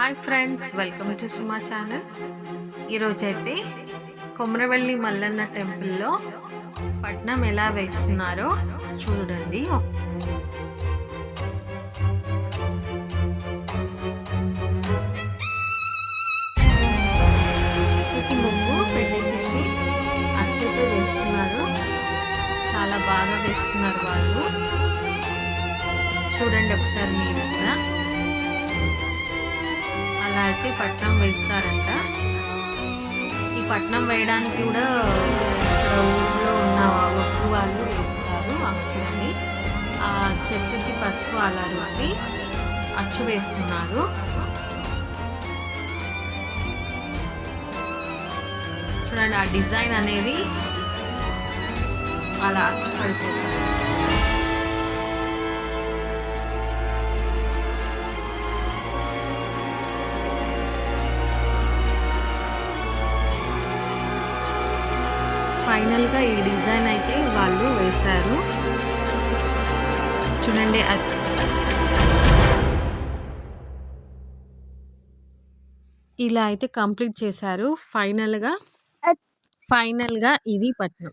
Hi friends welcome to Suma channel ఈరోజైతే కొమరవెల్లి మల్లన్న టెంపుల్లో పట్నం ఎలా వేస్తున్నారో చూడండి. ఇది ముగ్గు పెట్టేసేసి అచ్చతే వేస్తున్నారు. చాలా బాగా వేస్తున్నారు వాళ్ళు. చూడండి ఒకసారి మీరు. అలా అయితే పట్నం వేస్తారంట. ఈ పట్నం వేయడానికి కూడా ఇక్కడ ఊళ్ళో ఉన్న ఒట్టు వాళ్ళు వేస్తారు అచ్చుని ఆ చెట్టుకి పసుపు అలారు అని అచ్చు వేస్తున్నారు. చూడండి ఆ డిజైన్ అనేది అలా అచ్చు పడిపోతుంది. ఫైనల్గా ఈ డిజైన్ అయితే వాళ్ళు వేశారు. చూడండి ఇలా అయితే కంప్లీట్ చేశారు. ఫైనల్గా ఫైనల్గా ఇది పట్నం.